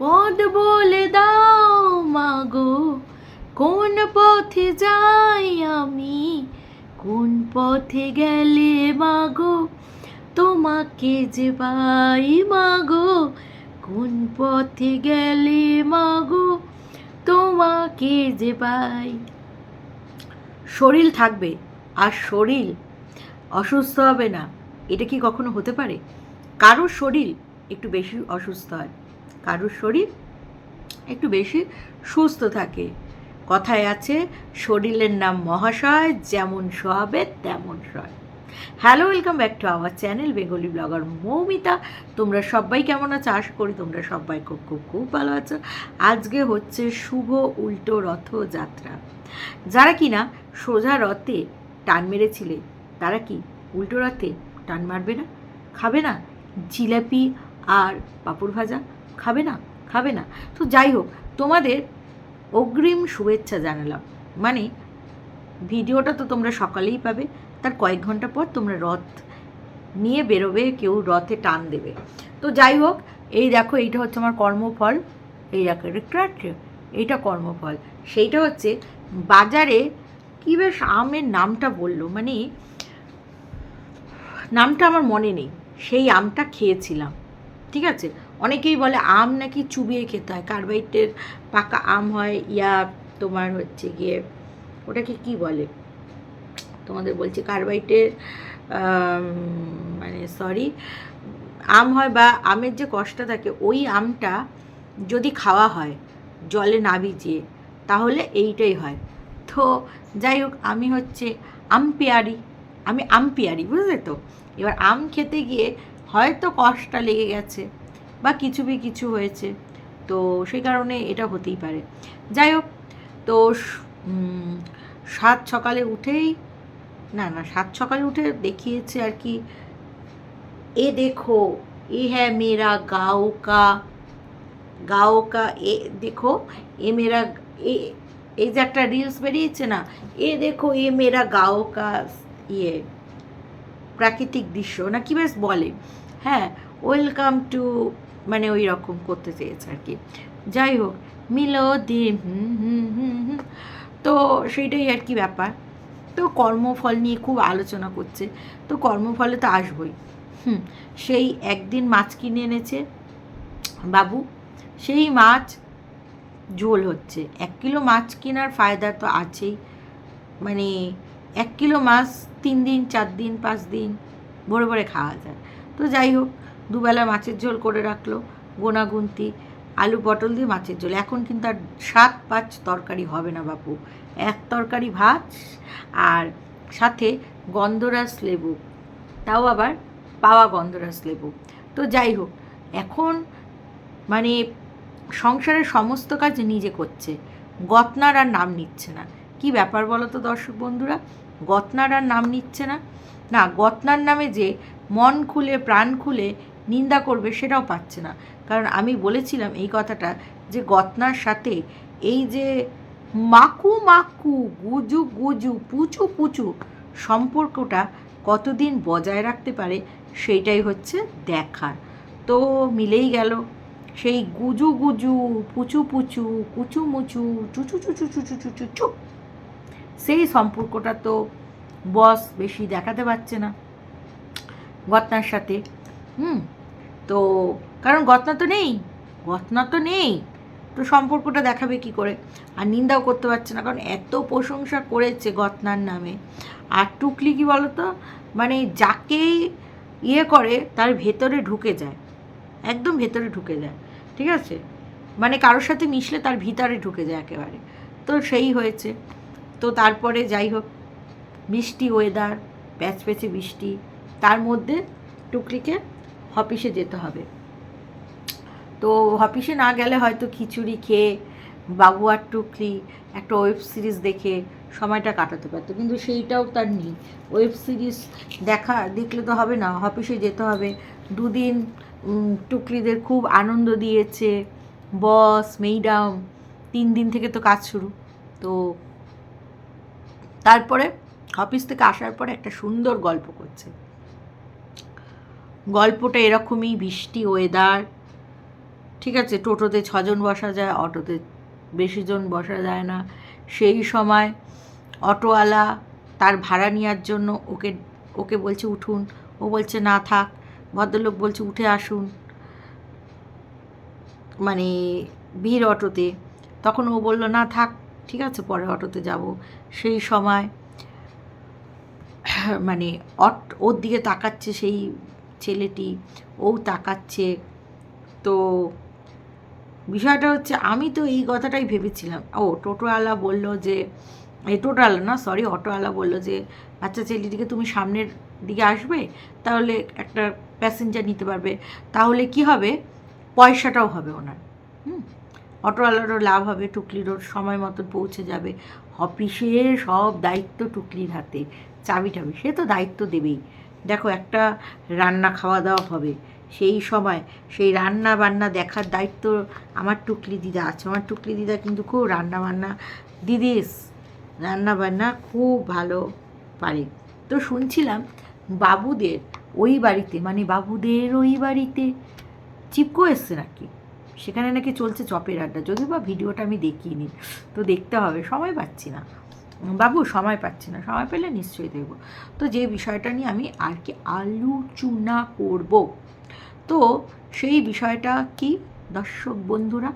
পদ বলে দাও মাগো, কোন পথে যাই আমি? কোন পথে গেলে মাগো? তোমাকে যে পাই মাগো, কোন পথে গেলে মাগো? তোমাকে যে পাই। শরীর থাকবে, আর শরীর অসুস্থ হবে না। এটা কি কখনো হতে পারে? কারোর শরীর একটু বেশি অসুস্থ হয়। কারোর শরীর একটু বেশি সুস্থ থাকে। কথায় আছে, শরীরের নাম মহাশয়, যেমন শোয়াবে তেমন সয়। Hello welcome back to our channel Bengali blogger Moumita. তোমরা সবাই কেমন আছো? আশা করি তোমরা সবাই খুব খুব খুব ভালো আছো। আজকে হচ্ছে শুভ উল্টো রথযাত্রা যারা কিনা সোজা রথে টান মেরেছিলে, তারা কি উল্টো রথে টান মারবে না? খাবে না? জিলাপি আর পাঁপড় ভাজা? খাবে না খাবে না। তো যাই হোক, তোমাদের অগ্রিম শুভেচ্ছা জানালাম। মানে ভিডিওটা তো তোমরা সকালেই পাবে, তার কয়েক ঘণ্টা পর তোমরা রথ নিয়ে বেরোবে, কেউ রথে টান দেবে। তো যাই হোক, এই দেখো, এইটা হচ্ছে আমার কর্মফল, এই দেখো পাচ্ছ এইটা কর্মফল। সেইটা হচ্ছে বাজারে কী বেশ আমের নামটা বলল মানে নামটা আমার মনে নেই। সেই আমটা খেয়েছিলাম, ঠিক আছে? অনেকেই বলে আম নাকি চুবিয়ে খেতে হয় কার্বাইটের পাকা আম হয় ইয়া তোমার হচ্ছে গিয়ে, ওটাকে কি বলে? তোমাদের বলছি কার্বাইটের মানে সরি আম হয় বা আমের যে কষ্ট থাকে, ওই আমটা যদি খাওয়া হয়, জলে না ভিজিয়ে, তাহলে এইটাই হয়। তো যাই হোক, আমি হচ্ছে আমপিয়ারি আমি আমপিয়ারি বুঝলে তো? এবার আম খেতে গিয়ে হয়তো কষ্টটা লেগে গেছে। বা কিছু বি কিছু হয়েছে। তো সেই কারণে এটা হতেই পারে। যাই হোক, তো সাত সকালে উঠেই, না না, সাত সকালে উঠে দেখিয়েছে আর কি, এ দেখো, এ হ্যাঁ মেরা গাও কা গাও কা, এ দেখো, এ মেরা এ এই যে একটা রিলস বেরিয়েছে না, এ দেখো, এ মেরা গাও কা ইয়ে প্রাকৃতিক দৃশ্য, না কি বেশ বলে। হ্যাঁ ওয়েলকাম টু মানে ওই রকম করতে চেয়েছে আর কি। যাই হোক মিলো দি হুম হুম হুম হুম। তো সেইটাই আর কি ব্যাপার। তো কর্মফল নিয়ে খুব আলোচনা করছে। তো কর্মফলে তো আসবই। হুম, সেই একদিন মাছ কিনে এনেছে বাবু। সেই মাছ ঝোল হচ্ছে। এক কিলো মাছ কেনার ফায়দা তো আছেই। মানে এক কিলো মাছ তিন দিন, চার দিন, পাঁচ দিন, ভরে ভরে খাওয়া যায়। তো যাই হোক দুবেলা মাছের ঝোল করে রাখল, গোনাগুন্তি, আলু পটল দিয়ে মাছের ঝোল। এখন কিন্তু আর সাত পাঁচ তরকারি হবে না বাপু। এক তরকারি ভাত আর সাথে গন্ধরাস লেবু। তাও আবার পাওয়া গন্ধরাস লেবু। তো যাই হোক, এখন মানে সংসারের সমস্ত কাজ নিজে করছে। গতনার আর নাম নিচ্ছে না। কি ব্যাপার বলো তো দর্শক বন্ধুরা? গতনার আর নাম নিচ্ছে না। না, গতনার নামে যে মন খুলে, প্রাণ খুলে নিন্দা করবে সেটাও পাচ্ছে না। কারণ আমি বলেছিলাম এই কথাটা যে গতনার সাথে এই যে মাকু মাকু, গুজু গুজু, পুচু পুচু সম্পর্কটা কতদিন বজায় রাখতে পারে সেইটাই হচ্ছে দেখার। তো মিলেই গেল। সেই গুজু গুজু, পুচু পুচু, কুচু মুচু চুচু চুচু চুচু চুচু চু সেই সম্পর্কটা তো বস বেশি দেখাতে পারছে না। গতনার সাথে, হুম তো কারণ গতনা তো নেই, গতনা তো নেই। তো সম্পর্কটা দেখাবে কি করে? আর নিন্দাও করতে পারছে না, কারণ এত প্রশংসা করেছে গতনার নামে। আর টুকলি কি বলতো? মানে যাকেই ইয়ে করে, তার ভেতরে ঢুকে যায়। একদম ভেতরে ঢুকে যায়, ঠিক আছে? মানে কারোর সাথে মিশলে তার ভিতরে ঢুকে যায় একেবারে। তো সেই হয়েছে। তো তারপরে যাই হোক বৃষ্টি ওয়েদার প্যাচ প্যাচে বৃষ্টি, তার মধ্যে টুকলিকে অফিসে যেতে হবে। তো অফিসে না গেলে হয়তো খিচুড়ি খেয়ে বাবু আর টুকলি, একটা ওয়েব সিরিজ দেখে সময়টা কাটাতে পারতো। কিন্তু সেইটাও তার নেই। ওয়েব সিরিজ দেখা, দেখলে তো হবে না। অফিসে যেতে হবে। দুদিন টুকলিদের খুব আনন্দ দিয়েছে। বস মেইডাম তিন দিন থেকে তো কাজ শুরু। তো তারপরে, অফিস থেকে আসার পরে একটা সুন্দর গল্প করছে। গল্পটা এরকমই, বৃষ্টি ওয়েদার ঠিক আছে, টোটোতে ছজন বসা যায়, অটোতে বেশি জন বসা যায় না। সেই সময় অটোওয়ালা তার ভাড়া নেওয়ার জন্য ওকে ওকে বলছে, উঠুন। ও বলছে, না, থাক। ভদ্রলোক বলছে, উঠে আসুন। মানে ভিড় অটোতে। তখন ও বলল, না, থাক, ঠিক আছে, পরে অটোতে যাব। সেই সময় মানে অট, ওর দিকে তাকাচ্ছে সেই ছেলেটি, ও তাকাচ্ছে। তো বিষয়টা হচ্ছে, আমি তো এই কথাটাই ভেবেছিলাম। ও টোটোওয়ালা বলল যে এই টোটোওয়ালা না সরি অটোওয়ালা বলল যে বাচ্চা ছেলেটিকে তুমি সামনের দিকে আসবে, তাহলে একটা প্যাসেঞ্জার নিতে পারবে। তাহলে কি হবে? পয়সাটাও হবে ওনার। হুম, অটোওয়ালারও লাভ হবে, টুকলিরও সময় মতন পৌঁছে যাবে। অফিসের সব দায়িত্ব টুকলির হাতে। চাবি টাবি সে তো দায়িত্ব দেবেই। দেখো, একটা রান্না খাওয়া দাওয়া হবে। সেই সময় সেই রান্না বান্না দেখার দায়িত্ব আমার টুকলি দিদা আছে। আমার টুকলি দিদা কিন্তু খুব রান্না বান্না দিদিস রান্না বান্না খুব ভালো পারে। তো শুনছিলাম বাবুদের ওই বাড়িতে মানে বাবুদের ওই বাড়িতে চিপকো এসছে নাকি? সেখানে নাকি চলছে চপের আড্ডা। যদিও বা ভিডিওটা আমি দেখিনি, তো দেখতে হবে, সময় পাচ্ছি না। বাবু, সময় পাচ্ছি না। সময় পেলে নিশ্চয়ই দেখব তো যে বিষয়টা নিয়ে আমি আর কি আলোচনা করব, তো সেই বিষয়টা কি দর্শক বন্ধুরা?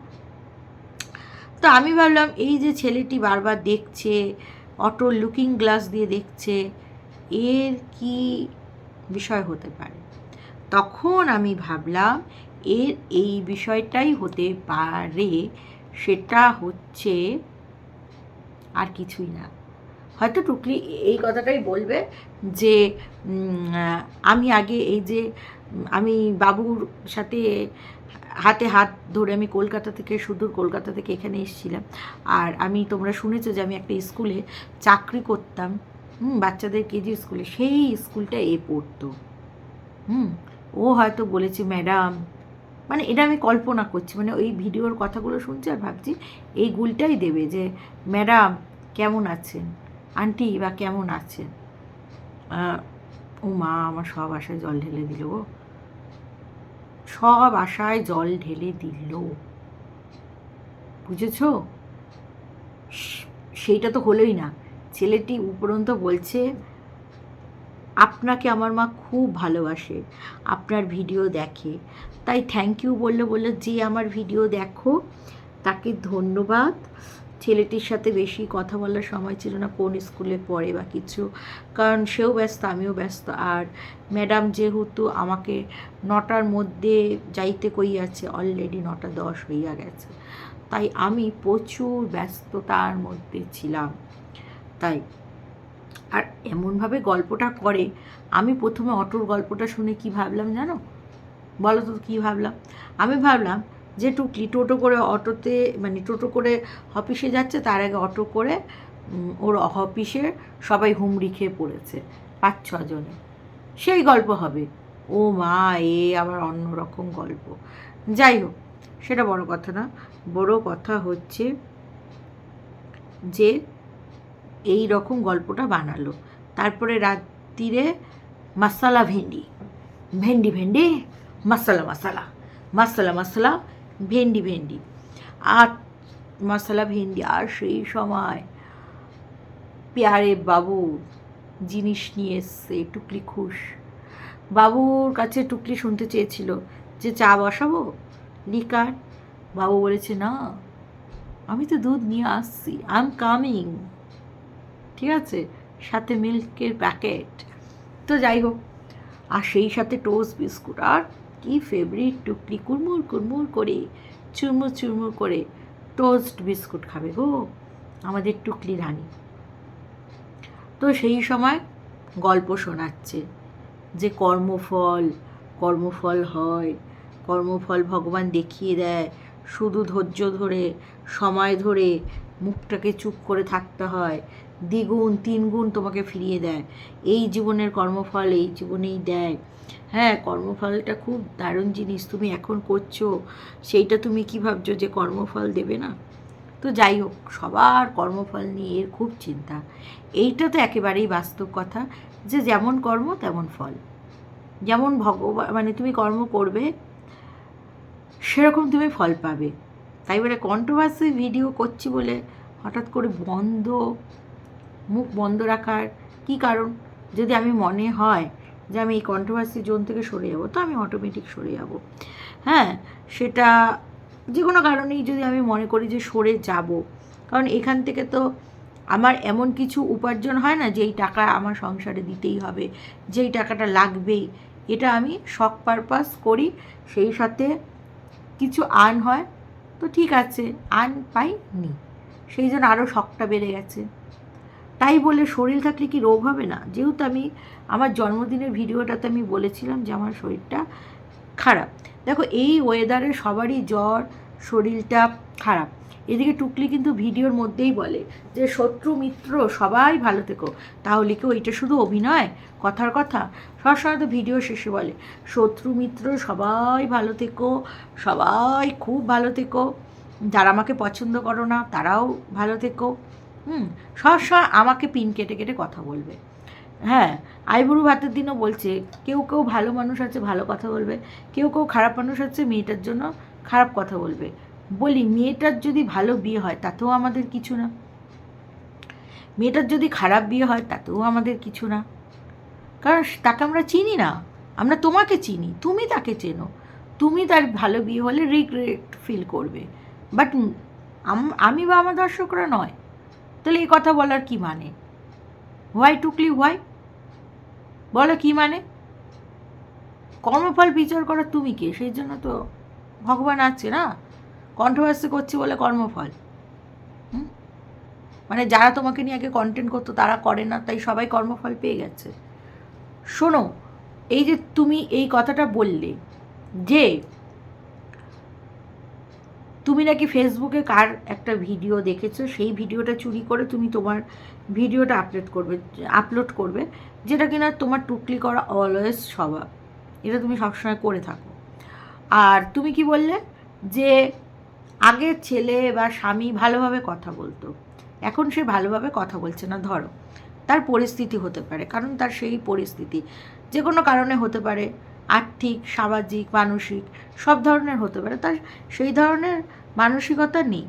তো আমি ভাবলাম, এই যে ছেলেটি বারবার দেখছে, অটোর লুকিং গ্লাস দিয়ে দেখছে, এর কি বিষয় হতে পারে? তখন আমি ভাবলাম, এর এই বিষয়টাই হতে পারে, সেটা হচ্ছে আর কিছুই না। হয়তো টুকলি এই কথাটাই বলবে যে আমি আগে এই যে, আমি বাবুর সাথে হাতে হাত ধরে আমি কলকাতা থেকে, সুদূর কলকাতা থেকে এখানে এসেছিলাম। আর আমি, তোমরা শুনেছো যে আমি একটা স্কুলে চাকরি করতাম, হুম, বাচ্চাদের কেজি স্কুলে, সেই স্কুলটা এ পড়তো। হুম, ও হয়তো বলেছে, ম্যাডাম মানে এটা আমি কল্পনা করছি মানে ওই ভিডিওর কথাগুলো শুনছি আর ভাবছি এই গুলটাই দেবে যে, ম্যাডাম, কেমন আছেন? আন্টি বা কেমন আছেন? ও মা, আমার সব আশায় জল ঢেলে দিল গো। সব আশায় জল ঢেলে দিল। বুঝেছ? সেইটা তো হলোই না। ছেলেটি উপরন্ত বলছে, আপনাকে আমার মা খুব ভালোবাসে। আপনার ভিডিও দেখে তাই থ্যাংক ইউ বলল বলল যে আমার ভিডিও দেখো, তাকে ধন্যবাদ। ছেলেটির সাথে বেশি কথা বলার সময় ছিল না, কোন স্কুলে পড়ে বা কিছু। কারণ সেও ব্যস্ত, আমিও ব্যস্ত। আর ম্যাডাম যেহেতু আমাকে নটার মধ্যে যাইতে কইয়াছে অলরেডি নটা দশ হইয়া গেছে। তাই আমি প্রচুর ব্যস্ততার মধ্যে ছিলাম। তাই, আর এমনভাবে গল্পটা করে, আমি প্রথমে অটোর গল্পটা শুনে কি ভাবলাম জানো? বলো তো কী ভাবলাম? আমি ভাবলাম যে টুকলি টোটো করে অটোতে মানে টোটো করে অফিসে যাচ্ছে, তার আগে অটো করে ওর অফিসে সবাই হুমড়ি খেয়ে পড়েছে, পাঁচ ছজনে। সেই গল্প হবে। ও মা, এ আবার অন্যরকম গল্প। যাই হোক, সেটা বড় কথা না। বড় কথা হচ্ছে যে এই রকম গল্পটা বানালো। তারপরে রাত্রিরে মাসালা ভেন্ডি। ভেন্ডি ভেন্ডি? মশলা মশলা মশলা মশলা, ভেন্ডি ভেন্ডি। আর মশলা, ভেন্ডি, আর সেই সময় পেয়ারে বাবু জিনিস নিয়ে এসছে, টুকলি খুশ। বাবুর কাছে টুকলি শুনতে চেয়েছিল যে, চা বসাবো? লিকার বাবু বলেছে, না, আমি তো দুধ নিয়ে আসছি আই এম কামিং ঠিক আছে? সাথে মিল্কের প্যাকেট। তো যাই হোক, আর সেই সাথে টোস্ট বিস্কুট, আর কি ফেভারিট টুকলি কুরমুর কুরমুর করে, চুরমুর চুরমুর করে টোস্ট বিস্কুট খাবে গো আমাদের টুকলি রানী। তো সেই সময় গল্প শোনাচ্ছে যে কর্মফল কর্মফল হয়, কর্মফল ভগবান দেখিয়ে দেয়, শুধু ধৈর্য ধরে, সময় ধরে মুখটাকে চুপ করে থাকতে হয় দ্বিগুণ, তিনগুণ তোমাকে ফিরিয়ে দেয়। এই জীবনের কর্মফল এই জীবনেই দেয়। হ্যাঁ কর্মফলটা খুব দারুণ জিনিস, তুমি এখন করছ, সেইটা তুমি কি ভাবছ যে কর্মফল দেবে না? তো যাই হোক, সবার কর্মফল নিয়ে এর খুব চিন্তা। এইটা তো একেবারেই বাস্তব কথা যে যেমন কর্ম, তেমন ফল। যেমন ভগবান মানে তুমি কর্ম করবে, সেরকম তুমি ফল পাবে। তাই বলে কন্ট্রোভার্সি ভিডিও করছি বলে হঠাৎ করে বন্ধ মুখ বন্ধ রাখার কি কারণ? যদি আমি মনে হয় যে আমি এই কন্ট্রোভার্সি জোন থেকে সরে যাব, তো আমি অটোমেটিক সরে যাব। হ্যাঁ সেটা যে কোনো কারণেই যদি আমি মনে করি যে সরে যাব। কারণ এখান থেকে তো আমার এমন কিছু উপার্জন হয় না যে এই টাকা আমার সংসারে দিতেই হবে, যেই টাকাটা লাগবেই। এটা আমি শখ পারপাস করি, সেই সাথে কিছু আর্ন হয়, তো ঠিক আছে আর্ন পাই নি সেই জন্য আরও শখটা বেড়ে গেছে। তাই বলে শরীর থাকলে কি রোগ হবে না? যেহেতু আমি আমার জন্মদিনের ভিডিওটাতে আমি বলেছিলাম যে আমার শরীরটা খারাপ। দেখো, এই ওয়েদারে সবারই জ্বর, শরীরটা খারাপ। এদিকে টুকলি কিন্তু ভিডিওর মধ্যেই বলে যে, শত্রু, মিত্র, সবাই ভালো থেকো। তাহলে কি ওইটা শুধু অভিনয়? কথার কথা? সবসময় তো ভিডিও শেষে বলে, শত্রু, মিত্র, সবাই ভালো থেকো। সবাই খুব ভালো থেকো। যারা আমাকে পছন্দ করো না, তারাও ভালো থেকো। হুম সবসময় আমাকে পিন কেটে কেটে কথা বলবে। হ্যাঁ আইবুড়ু ভাতের দিনও বলছে, কেউ কেউ ভালো মানুষ আছে, ভালো কথা বলবে। কেউ কেউ খারাপ মানুষ আছে, মেয়েটার জন্য খারাপ কথা বলবে। বলি, মেয়েটার যদি ভালো বিয়ে হয়, তাতেও আমাদের কিছু না। মেয়েটার যদি খারাপ বিয়ে হয়, তাতেও আমাদের কিছু না। কারণ তাকে আমরা চিনি না। আমরা তোমাকে চিনি, তুমি তাকে চেনো। তুমি তার ভালো বিয়ে হলে রিগ্রেট ফিল করবে। বাট আমি বা আমার দর্শকরা নয়। তাহলে এই কথা বলার কি মানে? হোয়াই টুকলি হোয়াই বলো কি মানে? কর্মফল বিচার করা তুমি কে? সেই জন্য তো ভগবান আছে না? কন্ট্রোভার্সি করছি বলে কর্মফল। মানে যারা তোমাকে নিয়ে আগে কন্টেন্ট করতো, তারা করে না, তাই সবাই কর্মফল পেয়ে গেছে। শোনো, এই যে তুমি এই কথাটা বললে যে তুমি নাকি ফেসবুকে কার একটা ভিডিও দেখেছ? সেই ভিডিওটা চুরি করে তুমি তোমার ভিডিওটা আপলোড করবে আপলোড করবে, যেটা কিনা তোমার টুকলি করা অলওয়েজ স্বভাব এটা তুমি সবসময় করে থাকো। আর তুমি কি বললে? যে আগে ছেলে বা স্বামী ভালোভাবে কথা বলতো, এখন সে ভালোভাবে কথা বলছে না, ধরো। তার পরিস্থিতি হতে পারে, কারণ তার সেই পরিস্থিতি। যে কোনো কারণে হতে পারে আর্থিক, সামাজিক, মানসিক, সব ধরনের হতে পারে। তার সেই ধরনের মানসিকতা নেই।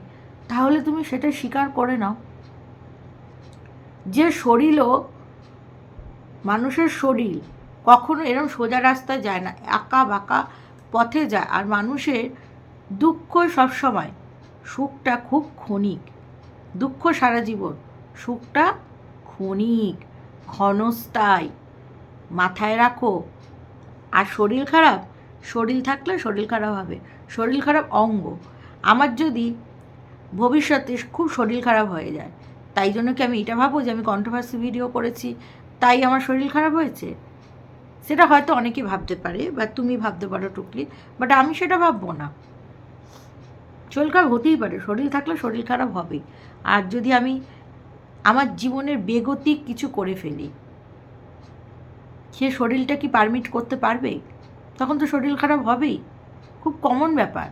তাহলে তুমি সেটা স্বীকার করে নাও। যে শরীরও মানুষের শরীর কখনো এরকম সোজা রাস্তায় যায় না আঁকা বাঁকা পথে যায়। আর মানুষের দুঃখ সবসময় সুখটা খুব ক্ষণিক। দুঃখ সারা জীবন সুখটা ক্ষণিক, ক্ষণস্থায়ী। মাথায় রাখো আর শরীর খারাপ? শরীর থাকলে শরীর খারাপ হবে। শরীর খারাপ অঙ্গ। আমার যদি ভবিষ্যতে খুব শরীর খারাপ হয়ে যায়, তাই জন্য কি আমি এটা ভাবো যে আমি কন্ট্রোভার্সি ভিডিও করেছি, তাই আমার শরীর খারাপ হয়েছে? সেটা হয়তো অনেকে ভাবতে পারে বা তুমি ভাবতে পারো টুকলি বাট আমি সেটা ভাববো না। শরীর খারাপ হতেই পারে, শরীর থাকলে শরীর খারাপ হবেই। আর যদি আমি আমার জীবনের বেগতিক কিছু করে ফেলি সে শরীরটা কি পারমিট করতে পারবে? তখন তো শরীর খারাপ হবেই। খুব কমন ব্যাপার।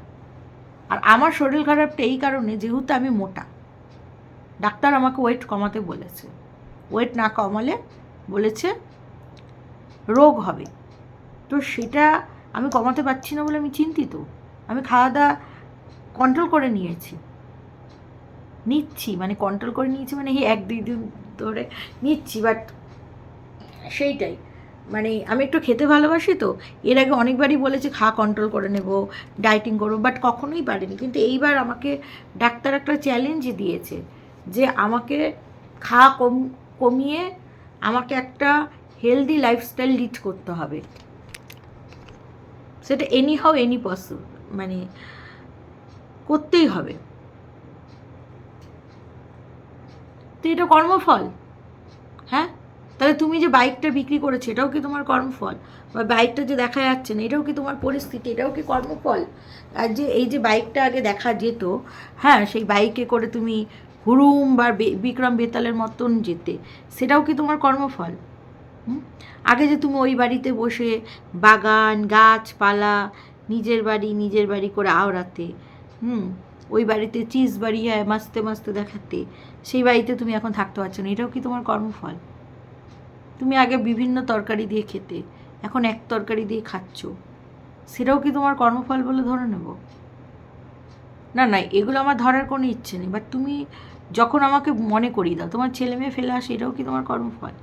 আর আমার শরীর খারাপটা এই কারণে যেহেতু আমি মোটা। ডাক্তার আমাকে ওয়েট কমাতে বলেছে। ওয়েট না কমালে বলেছে রোগ হবে। তো সেটা আমি কমাতে পারছি না বলে আমি চিন্তিত। আমি খাওয়া দাওয়া কন্ট্রোল করে নিয়েছি। নিচ্ছি মানে কন্ট্রোল করে নিয়েছি মানে এই এক দুই দিন ধরে নিচ্ছি বাট সেইটাই। মানে আমি একটু খেতে ভালোবাসি তো, এর আগে অনেকবারই বলেছি খা কন্ট্রোল করে নেব ডায়েটিং করব বাট কখনোই পারিনি। কিন্তু এইবার আমাকে ডাক্তার একটা চ্যালেঞ্জ দিয়েছে যে আমাকে খা কম, কমিয়ে আমাকে একটা হেলদি লাইফস্টাইল লিড করতে হবে। সেটা এনি হাও এনি পসিবল মানে করতেই হবে। তো এটা কর্মফল। তাহলে তুমি যে বাইকটা বিক্রি করেছ, এটাও কি তোমার কর্মফল? বা বাইকটা যে দেখা যাচ্ছে না, এটাও কি তোমার পরিস্থিতি? এটাও কি কর্মফল? আর যে এই যে বাইকটা আগে দেখা যেত হ্যাঁ সেই বাইকে করে তুমি হুরুম বা বিক্রম বেতালের মতন যেতে, সেটাও কি তোমার কর্মফল? আগে যে তুমি ওই বাড়িতে বসে বাগান, গাছপালা, নিজের বাড়ি নিজের বাড়ি করে আওড়াতে, হুম, ওই বাড়িতে চিজ বাড়িয়ে মাস্তে মাস্তে দেখাতে, সেই বাড়িতে তুমি এখন থাকতে পারছ না, এটাও কি তোমার কর্মফল? তুমি আগে বিভিন্ন তরকারি দিয়ে খেতে, এখন এক তরকারি দিয়ে খাচ্ছ। সেটাও কি তোমার কর্মফল বলে ধরে নেব? না না, এগুলো আমার ধরার কোনো ইচ্ছে নেই। বাট তুমি যখন আমাকে মনে করিয়ে দাও, তোমার ছেলে মেয়ে ফেলে আসে, এটাও কি তোমার কর্মফল?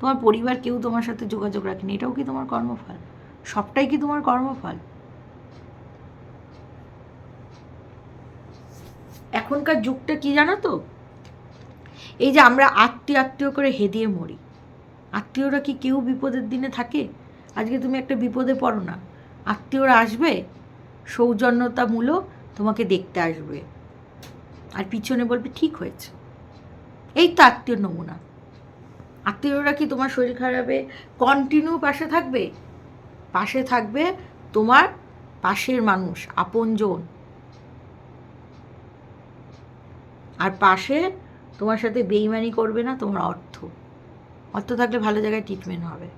তোমার পরিবার কেউ তোমার সাথে যোগাযোগ রাখেনি, এটাও কি তোমার কর্মফল? সবটাই কি তোমার কর্মফল? এখনকার যুগটা কি জানো তো? এই যে আমরা আত্মীয় আত্মীয় করে হেদিয়ে মরি। আত্মীয়রা কি কেউ বিপদের দিনে থাকে? আজকে তুমি একটা বিপদে পড়ো না। আত্মীয়রা আসবে, সৌজন্যতামূলক তোমাকে দেখতে আসবে। আর পিছনে বলবে, ঠিক হয়েছে। এই তো আত্মীয় নমুনা। আত্মীয়রা কি তোমার শরীর খারাপে? কন্টিনিউ পাশে থাকবে? পাশে থাকবে তোমার পাশের মানুষ, আপনজন। আর পাশে তোমার সাথে বেইমানি করবে না তোমার অর্থ। অর্থ থাকলে ভালো জায়গায় ট্রিটমেন্ট হবে।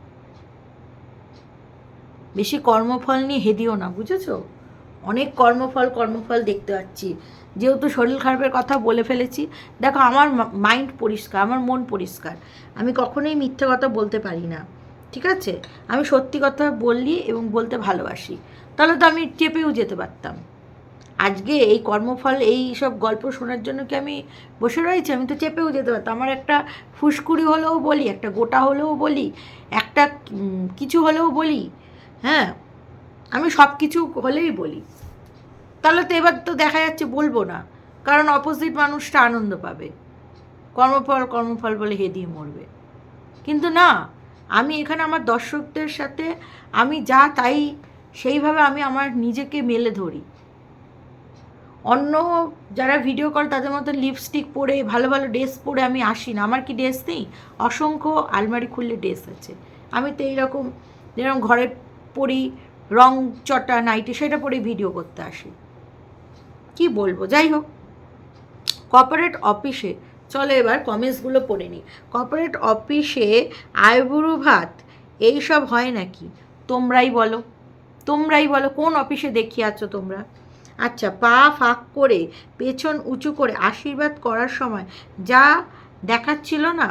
বেশি কর্মফল নিয়ে হেদিও না, বুঝেছ? অনেক কর্মফল কর্মফল দেখতে পাচ্ছি। যেহেতু শরীর খারাপের কথা বলে ফেলেছি, দেখো আমার মাইন্ড পরিষ্কার, আমার মন পরিষ্কার। আমি কখনোই মিথ্যে কথা বলতে পারি না, ঠিক আছে? আমি সত্যি কথা বললি এবং বলতে ভালোবাসি। তাহলে তো আমি চেপেও যেতে পারতাম। আজকে এই কর্মফল, এই সব গল্প শোনার জন্য কি আমি বসে রয়েছি? আমি তো চেপেও যেতে পারতাম। আমার একটা ফুসকুড়ি হলেও বলি, একটা গোটা হলেও বলি, একটা কিছু হলেও বলি হ্যাঁ? আমি সব কিছু হলেই বলি। তাহলে তো এবার তো দেখা যাচ্ছে বলব না, কারণ অপোজিট মানুষটা আনন্দ পাবে। কর্মফল কর্মফল বলে হেদিয়ে মরবে। কিন্তু না, আমি এখানে আমার দর্শকদের সাথে আমি যা তাই, সেইভাবে আমি আমার নিজেকে মেলে ধরি। অন্য যারা ভিডিও কল তাদের মতো লিপস্টিক পরে, ভালো ভালো ড্রেস পরে আমি আসি না। আমার কি ড্রেস নেই? অসংখ্য আলমারি খুললে ড্রেস আছে। আমি তো এইরকম, যেরকম ঘরে পরি, রং চটা, নাইটি, সেটা পরে ভিডিও করতে আসি। কি বলব? যাই হোক। কর্পোরেট অফিসে চলো এবার কমেন্টসগুলো পড়ে নিই। কর্পোরেট অফিসে আইবুড়ো ভাত, এইসব হয় নাকি? তোমরাই বলো। তোমরাই বলো, কোন অফিসে দেখিয়ে আছো তোমরা? আচ্ছা পা ফাঁক করে, পেছন উঁচু করে আশীর্বাদ করার সময় যা দেখাচ্ছিল না,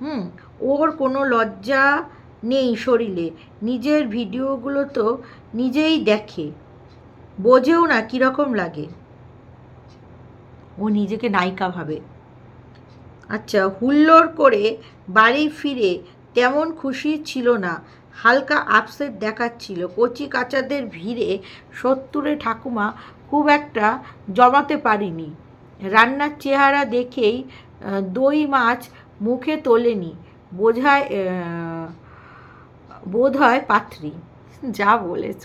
হুম, ওর কোনো লজ্জা নেই শরীরে। নিজের ভিডিওগুলো তো নিজেই দেখে। বোঝেও না কীরকম লাগে। ও নিজেকে নায়িকা ভাবে। আচ্ছা হুল্লোড় করে বাড়ি ফিরে তেমন খুশি ছিল না। হালকা আপসেট দেখাচ্ছিল। কচি কাচাদের ভিড়ে সত্তরে ঠাকুমা খুব একটা জমাতে পারিনি। রান্নার চেহারা দেখেই দই মাছ মুখে তোলেনি, বোঝায় বোধ হয় পাত্রী। যা বলেছ।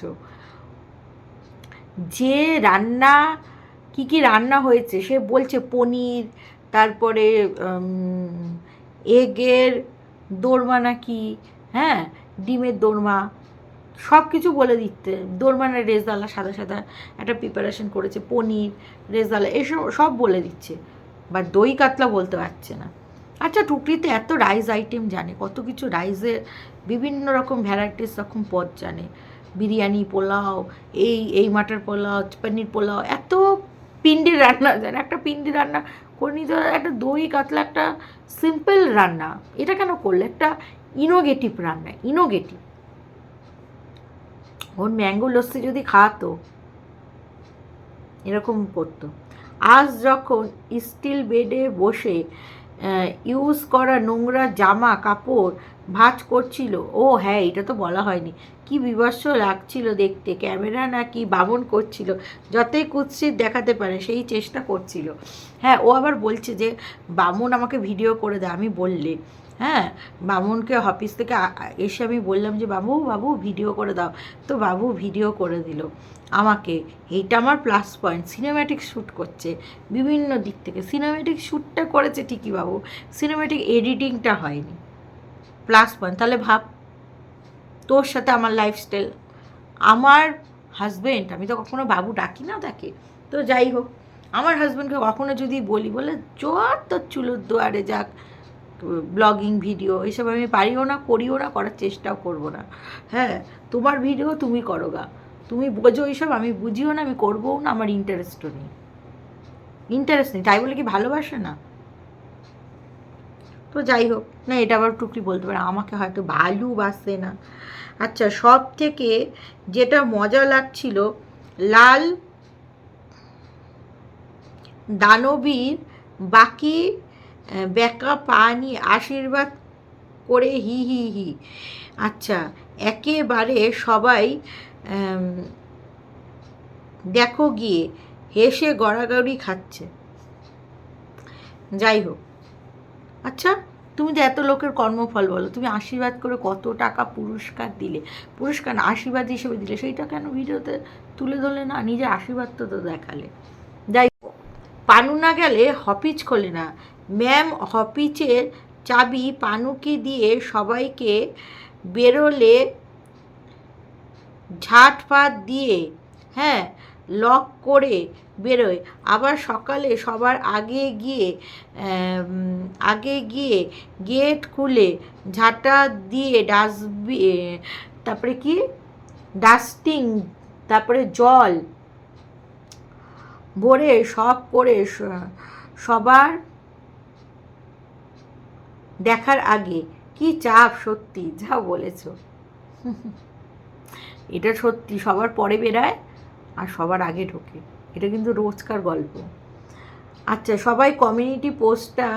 যে রান্না, কি কি রান্না হয়েছে, সে বলছে পনির, তারপরে এগের দোরমা নাকি হ্যাঁ ডিমের দোরমা সব কিছু বলে দিতে। দোরমানের রেজালা সাদা সাদা একটা প্রিপারেশন করেছে, পনির রেজালা এসব সব বলে দিচ্ছে। বা দই কাতলা বলতে পারছে না। আচ্ছা টুকরিতে এত রাইস আইটেম জানে, কত কিছু রাইসের বিভিন্ন রকম ভ্যারাইটিস রকম পদ জানে। বিরিয়ানি, পোলাও, এই এই মাটার পোলাও, পনির পোলাও, এত পিন্ডি রান্না জানে। একটা পিন্ডি রান্না করে নিতে একটা দই কাতলা, একটা সিম্পল রান্না। এটা কেন করলে? একটা ইনোগেটিভ রান্না ইনোগেটিভ ওর ম্যাঙ্গো লস্যি যদি খাওয়াতো, এরকম করতো। আজ যখন স্টিল বেডে বসে ইউজ করা নোংরা জামা কাপড় ভাঁজ করছিল, ও হ্যাঁ এটা তো বলা হয়নি। কি বিভৎস লাগছিল দেখতে, ক্যামেরা নাকি বামন করছিল, যতই কুৎসিত দেখাতে পারে, সেই চেষ্টা করছিল। হ্যাঁ ও আবার বলছে যে, বামন আমাকে ভিডিও করে দেয় আমি বললে হ্যাঁ বামুনকে অফিস থেকে এসে আমি বললাম যে, বাবু বাবু ভিডিও করে দাও। তো বাবু ভিডিও করে দিল। আমাকে, এইটা আমার প্লাস পয়েন্ট সিনেম্যাটিক শ্যুট করছে। বিভিন্ন দিক থেকে সিনেম্যাটিক শ্যুটটা করেছে ঠিকই বাবু সিনেম্যাটিক এডিটিংটা হয়নি। প্লাস পয়েন্ট তাহলে ভাব, তোর সাথে আমার লাইফস্টাইল আমার হাজবেন্ড আমি তো কখনো বাবু ডাকি না তাকে, তো যাই হোক, আমার হাজব্যান্ডকে কখনো যদি বলি, বলে জোর তোর চুলোর দুয়ারে যাক। ব্লগিং ভিডিও, এইসব আমি পারিও না, করিও না, করার চেষ্টাও করব না। হ্যাঁ তোমার ভিডিও তুমি করো গা। তুমি বোঝো এইসব, আমি বুঝিও না, আমি করবও না, আমার ইন্টারেস্টও নেই। ইন্টারেস্ট নেই, তাই বলে কি ভালোবাসে না? তো যাই হোক, না, এটা আবার টুকরি বলতে পারে, আমাকে হয়তো ভালোবাসে না। আচ্ছা সব থেকে যেটা মজা লাগছিল, লাল দানবীর বাকি ব্যাকা পা নিয়ে আশীর্বাদ করে হি হি হি। আচ্ছা একেবারে সবাই দেখো গিয়ে, হেসে গড়াগড়ি খাচ্ছে। যাই হোক। আচ্ছা তুমি তো এত লোকের কর্মফল বলো, তুমি আশীর্বাদ করে কত টাকা পুরস্কার দিলে? পুরস্কার না, আশীর্বাদ হিসেবে দিলে, সেইটা কেন ভিডিওতে তুলে ধরলে না, নিজের আশীর্বাদ তো তো দেখালে। যাই পানু না গেলে হপিচ খোলে না ম্যাম হপিচের চাবি পানুকে দিয়ে সবাইকে বেরোলে ঝাটপাত দিয়ে হ্যাঁ লক করে বেরোয়। আবার সকালে সবার আগে গিয়ে আগে গিয়ে গেট খুলে ঝাঁটা দিয়ে ডাস্টবি তারপরে কি? ডাস্টিং, তারপরে জল ভরে সব করে সবার দেখার আগে, কি চাপ সত্যি, যা বলেছ। এটা সত্যি, সবার পরে বেরায় আর সবার আগে ঢোকে। এটা কিন্তু রোজকার গল্প। আচ্ছা সবাই কমিউনিটি পোস্টটা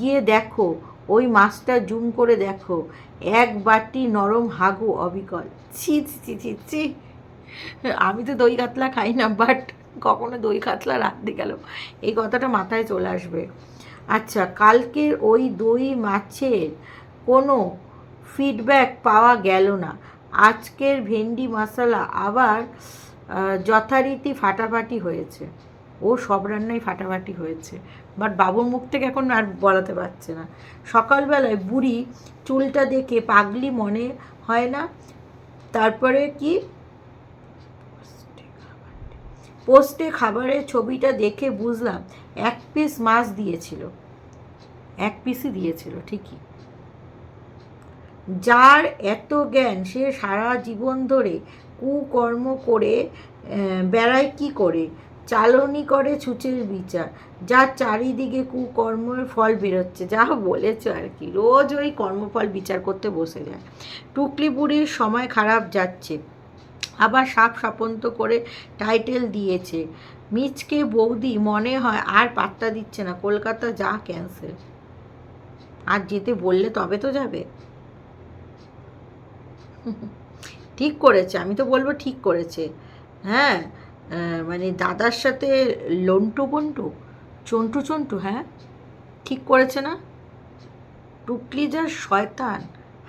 গিয়ে দেখো, ওই মাছটা জুম করে দেখো। এক বাটি নরম হাগু অবিকল। ছি ছি ছি ছি আমি তো দই কাতলা খাই না বাট কখনো দই কাতলা রাঁধতে গেল। এই কথাটা মাথায় চলে আসবে। আচ্ছা কালকের ওই দই মাছের কোনো ফিডব্যাক পাওয়া গেল না। আজকের ভেন্ডি মশলা আবার যথারীতি ফাটাফাটি হয়েছে। ও সব রান্নাই ফাটাফাটি হয়েছে। বাট বাবুর মুখ থেকে এখন আর বলাতে পারছে না। সকালবেলায় বুড়ি চুলটা দেখে পাগলি মনে হয় না। তারপরে কি? পোস্টে খাবারের ছবিটা দেখে বুঝলাম এক পিস মাছ দিয়েছিল। এক পিসই দিয়েছিল, ঠিকই। যার এত জ্ঞান, সে সারা জীবন ধরে কুকর্ম করে বেড়ায় কি করে? চালনি করে ছুঁচের বিচার, যার চারিদিকে কুকর্মের ফল বেরোচ্ছে। যা বলেছ আর কি, রোজ ওই কর্মফল বিচার করতে বসে যায়। টুকলি বুড়ির সময় খারাপ যাচ্ছে। আবার সাপ সাপন্ত করে টাইটেল দিয়েছে। মিচকে বৌদি মনে হয় আর পাত্তা দিচ্ছে না, কলকাতা যা ক্যান্সেল আর যেতে বললে তবে তো যাবে। ঠিক করেছে, আমি তো বলব ঠিক করেছে। হ্যাঁ মানে দাদার সাথে লন্টু বন্টু, চন্টু চন্টু হ্যাঁ? ঠিক করেছে না? টুকলি যা শয়তান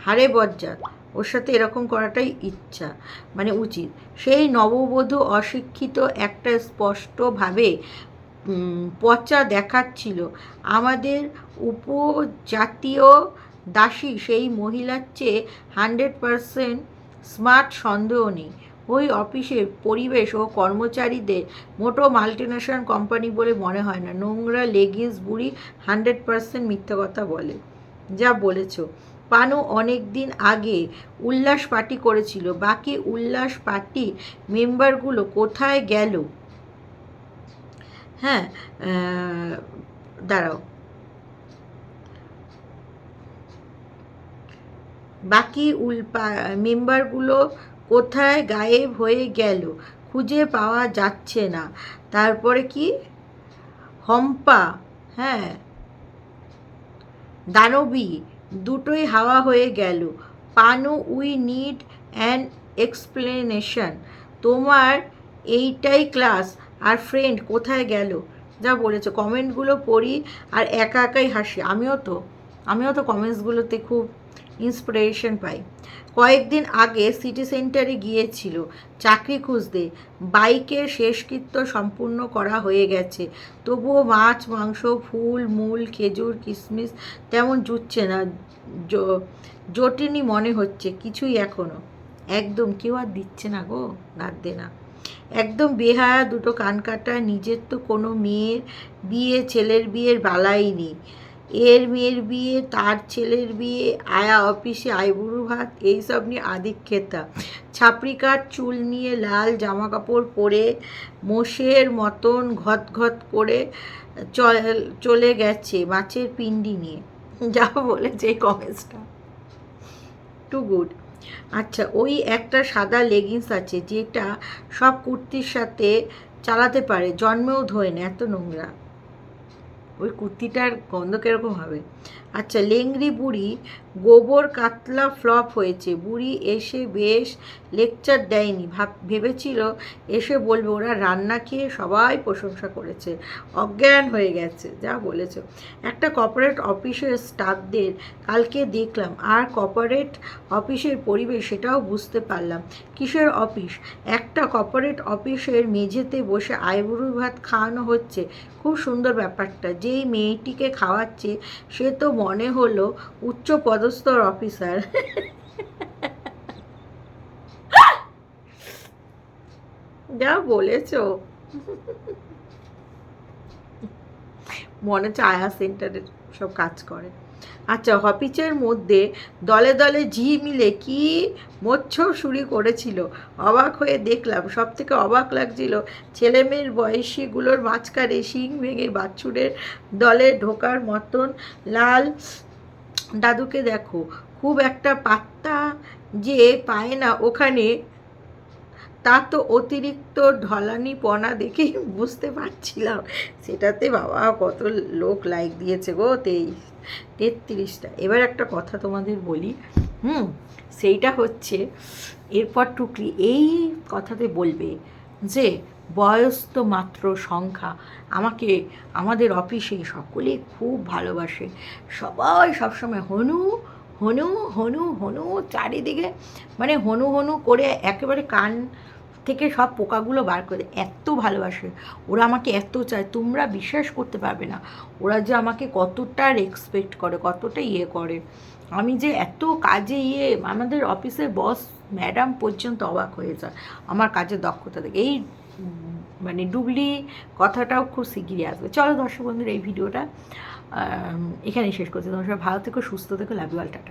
হারে বজ্জাত। ওর সাথে এরকম করাটাই ইচ্ছা মানে উচিত। সেই নববধূ অশিক্ষিত একটা স্পষ্টভাবে পচা দেখাচ্ছিল। আমাদের উপজাতীয় দাসী সেই মহিলার চেয়ে হান্ড্রেড পারসেন্ট স্মার্ট সন্দেহ নেই। ওই অফিসের পরিবেশ ও কর্মচারীদের মোটো মাল্টিনেশনাল কোম্পানি বলে মনে হয় না। নোংরা লেগিংস বুড়ি হান্ড্রেড পারসেন্ট মিথ্যা কথা বলে। যা বলেছ। পানু অনেক দিন আগে উল্লাস পার্টি করেছিল। বাকি উল্লাস পার্টি মেম্বারগুলো কোথায় গেল? হ্যাঁ দাঁড়াও। বাকি উল্পা মেম্বারগুলো কোথায় গায়েব হয়ে গেল? খুঁজে পাওয়া যাচ্ছে না। তারপরে কি? হম্পা হ্যাঁ দানবী দুটোই হাওয়া হয়ে গেল। Panu, we need an explanation. তোমার এইটাই ক্লাস। আর ফ্রেন্ড, কোথায় গেল? যা বলেছ, কমেন্টগুলো পড়ি আর একা একাই হাসি। আমিও তো আমিও তো কমেন্টসগুলোতে খুব ইন্সপিরেশন পাই। কয়েকদিন আগে সিটি সেন্টারে গিয়েছিল, চাকরি খুঁজতে। বাইকের শেষকৃত্য সম্পূর্ণ করা হয়ে গেছে। তবুও মাছ, মাংস, ফুল, মূল, খেজুর, কিশমিশ তেমন জুটছে না জটিনি মনে হচ্ছে, কিছুই এখনও। একদম কেউ আর দিচ্ছে না গো নাচতে না। একদম বেহায়া দুটো কান কাটা, নিজের তো কোনো মেয়ের বিয়ে, ছেলের বিয়ের বালাই নেই। এর মেয়ের বিয়ে, তার ছেলের বিয়ে, আয়া অফিসে আইবুড়ো ভাত, এইসব নিয়ে আদিক্ষেতা। ছাপড়ি কাট চুল নিয়ে লাল জামা কাপড় পরে মোষের মতন ঘত ঘত করে চল গেছে মাছের পিন্ডি নিয়ে। যা বলেছে এই কমেন্টসটা টু গুড আচ্ছা ওই একটা সাদা লেগিংস আছে যেটা সব কুর্তির সাথে চালাতে পারে, জন্মেও ধোয় না, এত নোংরা। ওই কুর্তিটার গন্ধ কীরকম হবে? আচ্ছা লেংড়ি বুড়ি, গোবর কাতলা ফ্লপ হয়েছে। বুড়ি এসে বেশ লেকচার দেয়নি। ভাব, ভেবেছিল এসে বলবে, ওরা রান্না খেয়ে সবাই প্রশংসা করেছে। অজ্ঞান হয়ে গেছে। যা বলেছ। একটা কর্পোরেট অফিসের স্টাফদের কালকে দেখলাম। আর কর্পোরেট অফিসের পরিবেশ সেটাও বুঝতে পারলাম। কিসের অফিস একটা কর্পোরেট অফিসের মেঝেতে বসে আইবুড়ো ভাত খাওয়ানো হচ্ছে। খুব সুন্দর ব্যাপারটা। যেই মেয়েটিকে খাওয়াচ্ছে, সে তো মনে হলো উচ্চ পদস্তর অফিসার। যা বলেছ। মনে হচ্ছে আয়া সেন্টারের সব কাজ করে। আচ্ছা হপিচের মধ্যে দলে দলে ঝি মিলে কি মোচ্ছর শুরু করেছিল? অবাক হয়ে দেখলাম সব থেকে অবাক লাগছিল ছেলেমেয়ের বয়সীগুলোর মাঝখানে শিং ভেঙে বাছুরের দলে ঢোকার মতন লাল দাদুকে দেখো। খুব একটা পাত্তা যে পায় না, ওখানে তা তো অতিরিক্ত ঢলানি পনা দেখেই বুঝতে পারছিলাম। সেটাতে বাবা কত লোক লাইক দিয়েছে গো, তেইশ, তেত্রিশটা। এবার একটা কথা তোমাদের বলি, হুম, সেইটা হচ্ছে, এরপর টুকরি এই কথাতে বলবে যে, বয়স তো মাত্র সংখ্যা। আমাকে, আমাদের অফিসে সকলে খুব ভালোবাসে। সবাই সবসময়, হনু হনু হনু হনু চারিদিকে মানে হনু হনু করে একেবারে কান থেকে সব পোকাগুলো বার করে এত ভালোবাসে। ওরা আমাকে এত চায়, তোমরা বিশ্বাস করতে পারবে না। ওরা যে আমাকে কতটা রেসপেক্ট করে, কতটা ইয়ে করে। আমি যে এত কাজে ইয়ে আমাদের অফিসের বস ম্যাডাম পর্যন্ত অবাক হয়ে যায়। আমার কাজের দক্ষতা দেখে। এই মানে ডুবলি কথাটাও খুব শিগগিরই আসবে। চলো দর্শক বন্ধুরা, এই ভিডিওটা এখানেই শেষ করছি। তোমার সবাই ভালো থেকো, সুস্থ থেকো ইউ টাটা।